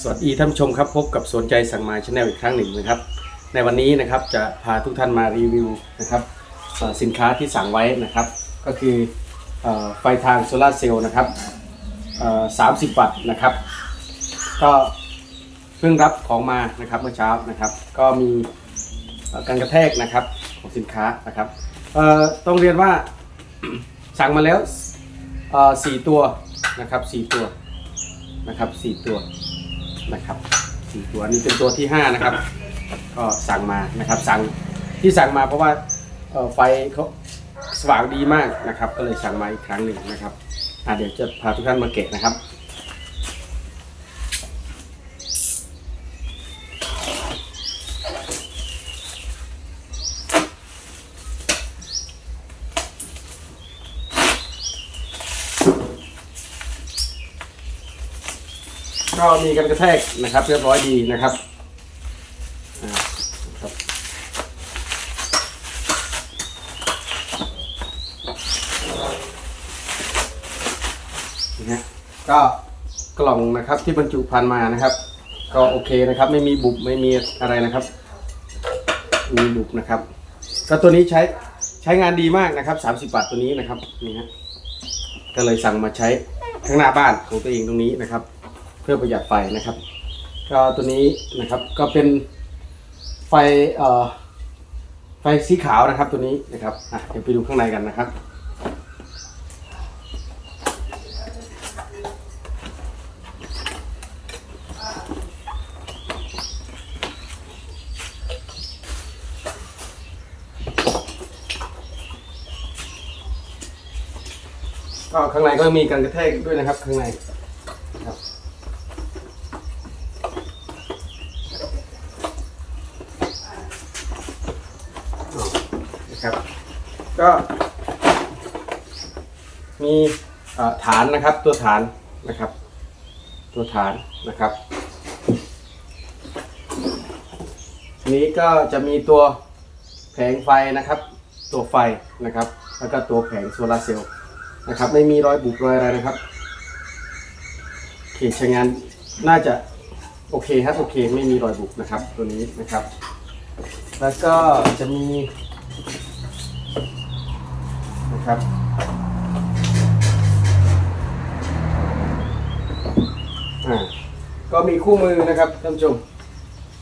สวัสดีท่านผู้ชมครับพบกับสวนใจสั่งมาชาแนลอีกครั้งหนึ่งนะครับ ในวันนี้นะครับจะพาทุกท่านมารีวิวนะครับสินค้าที่สั่งไว้นะครับ ก็คืออไฟทางโซลาร์เซลล์นะครับเอ่อ30วัตต์นะครับ ก็เพิ่งรับของมานะครับเมื่อเช้านะครับ ก็มีการกระแทกนะครับของสินค้านะครับต้องเรียนว่าสั่งมาแล้วสี่ตัวนะครับสี่ตัวนะครับสี่ตัว นะครับสี่ตัวนี้เป็นตัวที่ห้านะครับ ก็สั่งมานะครับสั่งที่สั่งมาเพราะว่าไฟเขาสว่างดีมากนะครับ ก็เลยสั่งมาอีกครั้งหนึ่งนะครับอะเดี๋ยวจะพาทุกท่านมาเกะนะครับ ก็มีการกระแทกนะครับ เรียบร้อยดีนะครับอ่าครับนะก็กล่องนะครับที่บรรจุภัณฑ์มานะครับ ก็โอเคนะครับ ไม่มีบุบไม่มีอะไรนะครับ มีบุบนะครับก็ตัวนี้ใช้ใช้งานดีมากนะครับ 30 บาทตัวนี้นะครับนี่ฮะก็เลยสั่งมาใช้ข้างหน้าบ้านของตัวเองตรงนี้นะครับ พื่อประหยัดไฟนะครับ ก็ตัวนี้นะครับก็เป็นไฟเอ่อไฟสีขาวนะครับตัวนี้นะครับอะเดี๋ยวไปดูข้างในกันนะครับก็ข้างในก็มีการกระแทกด้วยนะครับข้างในนะครับ นะครับ ก็ มีฐานนะครับ ตัวฐานนะครับ ตัวฐานนะครับทีนี้ก็จะมีตัวแผงไฟนะครับ ตัวไฟนะครับ แล้วก็ตัวแผงโซลาเซลล์นะครับ ไม่มีรอยบุบรอยอะไรนะครับเคใช้งานน่าจะโอเคครับโอเค ไม่มีรอยบุบนะครับ ตัวนี้นะครับ แล้วก็จะมี นะครับอ่าก็มีคู่มือนะครับท่านผู้ชม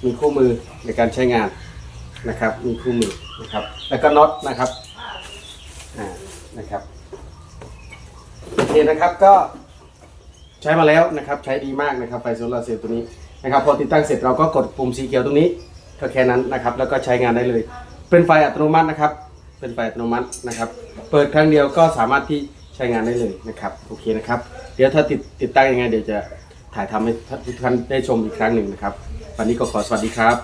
มีคู่มือในการใช้งานนะครับ มีคู่มือนะครับ แล้วก็น็อตนะครับ อ่า นะครับ โอเคนะครับก็ใช้มาแล้วนะครับใช้ดีมากนะครับไฟโซลาร์เซลล์ตัวนี้นะครับพอติดตั้งเสร็จเราก็กดปุ่มสีเขียวตรงนี้ก็แค่นั้นนะครับ แล้วก็ใช้งานได้เลย เป็นไฟอัตโนมัตินะครับ เป็นไฟอัตโนมัตินะครับ เปิดครั้งเดียวก็สามารถที่ใช้งานได้เลยนะครับโอเคนะครับ เดี๋ยวถ้าติดติดตั้งยังไงเดี๋ยวจะถ่ายทำให้ทุกท่านได้ชมอีกครั้งหนึ่งนะครับ วันนี้ก็ขอสวัสดีครับ